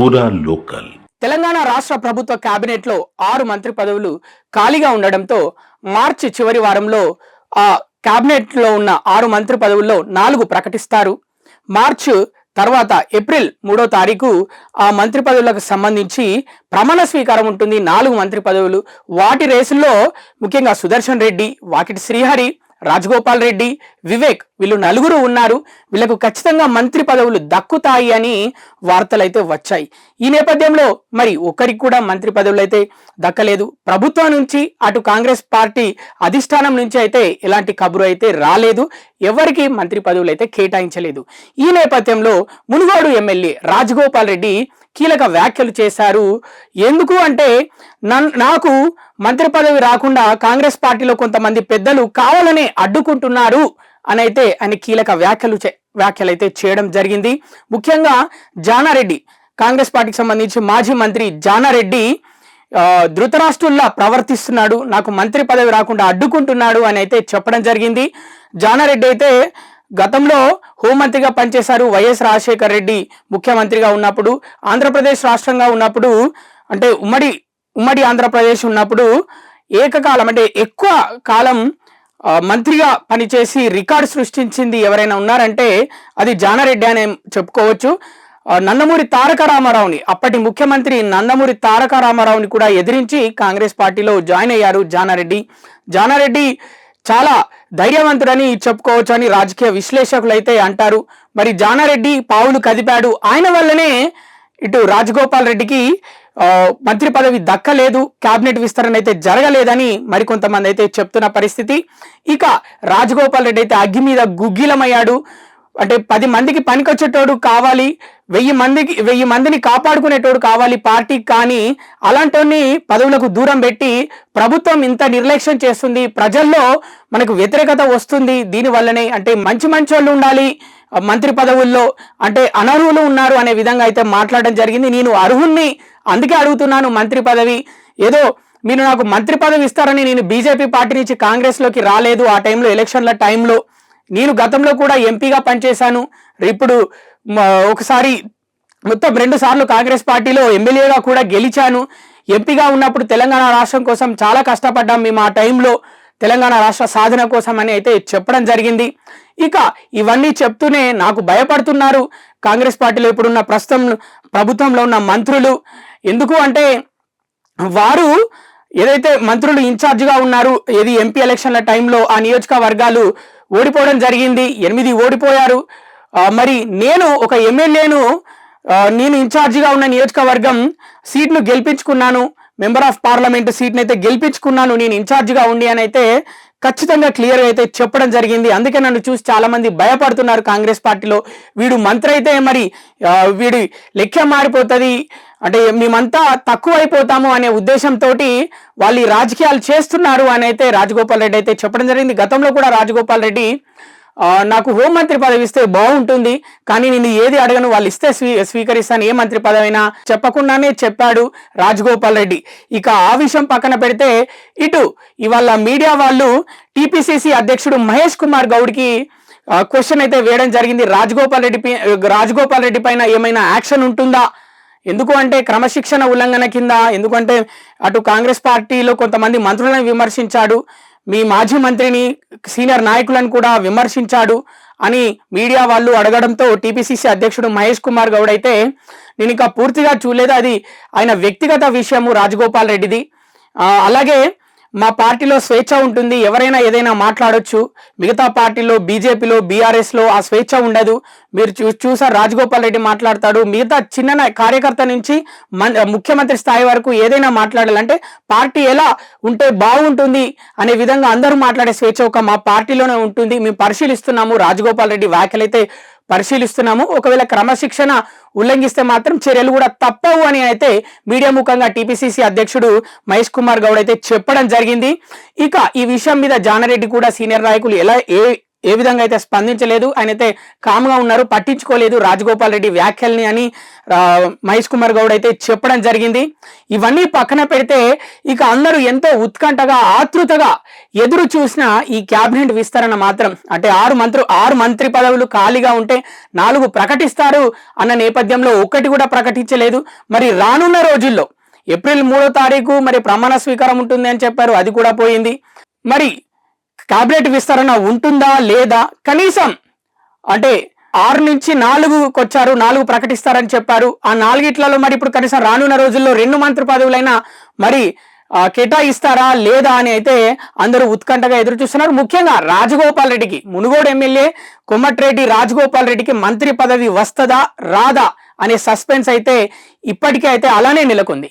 పూరా లోకల్. తెలంగాణ రాష్ట్ర ప్రభుత్వ కేబినెట్లో ఆరు మంత్రి పదవులు ఖాళీగా ఉండడంతో మార్చి చివరి వారంలో ఆ కేబినెట్లో ఉన్న ఆరు మంత్రి పదవుల్లో నాలుగు ప్రకటిస్తారు. మార్చ్ తర్వాత ఏప్రిల్ మూడో తారీఖు ఆ మంత్రి పదవులకు సంబంధించి ప్రమాణ స్వీకారం ఉంటుంది. నాలుగు మంత్రి పదవులు. వాటి రేసుల్లో ముఖ్యంగా సుదర్శన్ రెడ్డి వాకిటి శ్రీహరి రాజగోపాల్ రెడ్డి వివేక్ వీళ్ళు నలుగురు ఉన్నారు. వీళ్ళకు ఖచ్చితంగా మంత్రి పదవులు దక్కుతాయి అని వార్తలు అయితే వచ్చాయి. ఈ నేపథ్యంలో మరి ఒకరికి కూడా మంత్రి పదవులు అయితే దక్కలేదు. ప్రభుత్వం నుంచి అటు కాంగ్రెస్ పార్టీ అధిష్టానం నుంచి అయితే ఎలాంటి కబురు అయితే రాలేదు. ఎవరికి మంత్రి పదవులు అయితే కేటాయించలేదు. ఈ నేపథ్యంలో మునుగోడు ఎమ్మెల్యే రాజగోపాల్ రెడ్డి కీలక వ్యాఖ్యలు చేశారు. ఎందుకు అంటే నన్- నాకు మంత్రి పదవి రాకుండా కాంగ్రెస్ పార్టీలో కొంతమంది పెద్దలు కావాలనే అడ్డుకుంటున్నారు. అని అయితే ఆయన కీలక వ్యాఖ్యలు చే- వ్యాఖ్యలు అయితే చేయడం జరిగింది. ముఖ్యంగా జానారెడ్డి కాంగ్రెస్ పార్టీకి సంబంధించి మాజీ మంత్రి జానారెడ్డి ధృతరాష్ట్రుల్లా ప్రవర్తిస్తున్నాడు నాకు మంత్రి పదవి రాకుండా అడ్డుకుంటున్నాడు అని అయితే చెప్పడం జరిగింది. జానారెడ్డి అయితే గతంలో హోంమంత్రిగా పనిచేశారు వైఎస్ రాజశేఖర్ రెడ్డి ముఖ్యమంత్రిగా ఉన్నప్పుడు ఆంధ్రప్రదేశ్ రాష్ట్రంగా ఉన్నప్పుడు అంటే ఉమ్మడి ఉమ్మడి ఆంధ్రప్రదేశ్ ఉన్నప్పుడు ఏకకాలం అంటే ఎక్కువ కాలం మంత్రిగా పనిచేసి రికార్డు సృష్టించింది ఎవరైనా ఉన్నారంటే అది జానారెడ్డి అనే చెప్పుకోవచ్చు. నందమూరి తారక రామారావుని అప్పటి ముఖ్యమంత్రి నందమూరి తారక రామారావుని కూడా ఎదిరించి కాంగ్రెస్ పార్టీలో జాయిన్ అయ్యారు జానారెడ్డి. జానారెడ్డి చాలా ధైర్యవంతుడని చెప్పుకోవచ్చు అని రాజకీయ విశ్లేషకులు అయితే అంటారు. మరి జానారెడ్డి పావులు కదిపాడు. ఆయన వల్లనే ఇటు రాజగోపాల్ రెడ్డికి మంత్రి పదవి దక్కలేదు కేబినెట్ విస్తరణ అయితే జరగలేదని మరికొంతమంది అయితే చెప్తున్న పరిస్థితి. ఇక రాజగోపాల్ రెడ్డి అయితే అగ్గి మీద గుగ్గిలమయ్యాడు. అంటే పది మందికి పనికొచ్చేటోడు కావాలి వెయ్యి మందికి వెయ్యి మందిని కాపాడుకునేటోడు కావాలి పార్టీకి కానీ అలాంటి పదవులకు దూరం పెట్టి ప్రభుత్వం ఇంత నిర్లక్ష్యం చేస్తుంది ప్రజల్లో మనకు వ్యతిరేకత వస్తుంది దీనివల్లనే అంటే మంచి మంచి వాళ్ళు ఉండాలి మంత్రి పదవుల్లో అంటే అనర్హులు ఉన్నారు అనే విధంగా అయితే మాట్లాడడం జరిగింది. నేను అర్హుణ్ణి అందుకే అడుగుతున్నాను మంత్రి పదవి. ఏదో మీరు నాకు మంత్రి పదవి ఇస్తారని నేను బీజేపీ పార్టీ నుంచి కాంగ్రెస్లోకి రాలేదు ఆ టైంలో ఎలక్షన్ల టైంలో. నేను గతంలో కూడా ఎంపీగా పనిచేశాను. ఇప్పుడు ఒకసారి మొత్తం రెండు సార్లు కాంగ్రెస్ పార్టీలో ఎమ్మెల్యేగా కూడా గెలిచాను. ఎంపీగా ఉన్నప్పుడు తెలంగాణ రాష్ట్రం కోసం చాలా కష్టపడ్డాం. మేము ఆ టైంలో తెలంగాణ రాష్ట్ర సాధన కోసం అని అయితే చెప్పడం జరిగింది. ఇక ఇవన్నీ చెప్తూనే నాకు భయపడుతున్నారు. కాంగ్రెస్ పార్టీలో ఇప్పుడున్న ప్రస్తుతం ప్రభుత్వంలో ఉన్న మంత్రులు. ఎందుకు అంటే వారు ఏదైతే మంత్రులు ఇన్ఛార్జిగా ఉన్నారు ఏది ఎంపీ ఎలక్షన్ల టైంలో ఆ నియోజకవర్గాలు ఓడిపోవడం జరిగింది. ఎనిమిది ఓడిపోయారు. మరి నేను ఒక ఎమ్మెల్యేను నేను ఇన్ఛార్జిగా ఉన్న నియోజకవర్గం సీట్ను గెలిపించుకున్నాను. మెంబర్ ఆఫ్ పార్లమెంట్ సీట్ని అయితే గెలిపించుకున్నాను. నేను ఇన్ఛార్జిగా ఉండి అని అయితే ఖచ్చితంగా క్లియర్ అయితే చెప్పడం జరిగింది. అందుకే నన్ను చూసి చాలా మంది భయపడుతున్నారు కాంగ్రెస్ పార్టీలో. వీడు మంత్రి అయితే మరి వీడి లెక్క మారిపోతుంది. అంటే మేమంతా తక్కువ అయిపోతాము అనే ఉద్దేశంతో వాళ్ళు ఈ రాజకీయాలు చేస్తున్నారు అని అయితే రాజగోపాల్ రెడ్డి అయితే చెప్పడం జరిగింది. గతంలో కూడా రాజగోపాల్ రెడ్డి నాకు హోంమంత్రి పదవి ఇస్తే బాగుంటుంది కానీ నేను ఏది అడగను వాళ్ళు ఇస్తే స్వీ స్వీకరిస్తాను. ఏ మంత్రి పదవైనా చెప్పకుండానే చెప్పాడు రాజగోపాల్ రెడ్డి. ఇక ఆ విషయం పక్కన పెడితే ఇటు ఇవాళ మీడియా వాళ్ళు టీపీసీసీ అధ్యక్షుడు మహేష్ కుమార్ గౌడ్కి క్వశ్చన్ అయితే వేయడం జరిగింది. రాజగోపాల్ రెడ్డి రాజగోపాల్ రెడ్డి పైన ఏమైనా యాక్షన్ ఉంటుందా? ఎందుకు అంటే క్రమశిక్షణ ఉల్లంఘన కింద ఎందుకంటే అటు కాంగ్రెస్ పార్టీలో కొంతమంది మంత్రులను విమర్శించాడు. మీ మాజీ మంత్రిని సీనియర్ నాయకులను కూడా విమర్శించాడు అని మీడియా వాళ్ళు అడగడంతో టీపీసీసీ అధ్యక్షుడు మహేష్ కుమార్ గౌడ్ అయితే నేను ఇంకా పూర్తిగా చూడలేదు. అది ఆయన వ్యక్తిగత విషయము రాజగోపాల్ రెడ్డిది. అలాగే మా పార్టీలో స్వేచ్ఛ ఉంటుంది ఎవరైనా ఏదైనా మాట్లాడొచ్చు. మిగతా పార్టీలో బీజేపీలో బీఆర్ఎస్లో ఆ స్వేచ్ఛ ఉండదు. మీరు చూ చూసారు రాజగోపాల్ రెడ్డి మాట్లాడతాడు. మిగతా చిన్న కార్యకర్త నుంచి మన్ ముఖ్యమంత్రి స్థాయి వరకు ఏదైనా మాట్లాడాలంటే పార్టీ ఎలా ఉంటే బాగుంటుంది అనే విధంగా అందరూ మాట్లాడే స్వేచ్ఛ ఒక మా పార్టీలోనే ఉంటుంది. మేము పరిశీలిస్తున్నాము. రాజగోపాల్ రెడ్డి వ్యాఖ్యలైతే పరిశీలిస్తున్నాము. ఒకవేళ క్రమశిక్షణ ఉల్లంఘిస్తే మాత్రం చర్యలు కూడా తప్పవు అని అయితే మీడియా ముఖంగా టీపీసీసీ అధ్యక్షుడు మహేష్ కుమార్ గౌడ్ అయితే చెప్పడం జరిగింది. ఇక ఈ విషయం మీద జానారెడ్డి కూడా సీనియర్ నాయకులు ఎలా ఏ ఏ విధంగా అయితే స్పందించలేదు ఆయన అయితే కామ్గా ఉన్నారు పట్టించుకోలేదు రాజగోపాల్ రెడ్డి వ్యాఖ్యల్ని అని మహేష్ కుమార్ గౌడ్ అయితే చెప్పడం జరిగింది. ఇవన్నీ పక్కన పెడితే ఇక అందరూ ఎంతో ఉత్కంఠగా ఆతృతగా ఎదురు చూసిన ఈ క్యాబినెట్ విస్తరణ మాత్రం అంటే ఆరు మంత్రు ఆరు మంత్రి పదవులు ఖాళీగా ఉంటే నాలుగు ప్రకటిస్తారు అన్న నేపథ్యంలో ఒక్కటి కూడా ప్రకటించలేదు. మరి రానున్న రోజుల్లో ఏప్రిల్ మూడో తారీఖు మరి ప్రమాణ స్వీకారం ఉంటుంది అని చెప్పారు అది కూడా పోయింది. మరి క్యాబినెట్ విస్తరణ ఉంటుందా లేదా? కనీసం అంటే ఆరు నుంచి నాలుగుకి వచ్చారు నాలుగు ప్రకటిస్తారని చెప్పారు. ఆ నాలుగిట్లలో మరి ఇప్పుడు కనీసం రానున్న రోజుల్లో రెండు మంత్రి పదవులైనా మరి కేటాయిస్తారా లేదా అని అయితే అందరూ ఉత్కంఠగా ఎదురు చూస్తున్నారు ముఖ్యంగా రాజగోపాల్ రెడ్డికి మునుగోడు ఎమ్మెల్యే కొమ్మటిరెడ్డి రాజగోపాల్ రెడ్డికి మంత్రి పదవి వస్తదా రాదా అనే సస్పెన్స్ అయితే ఇప్పటికే అయితే అలానే నెలకొంది.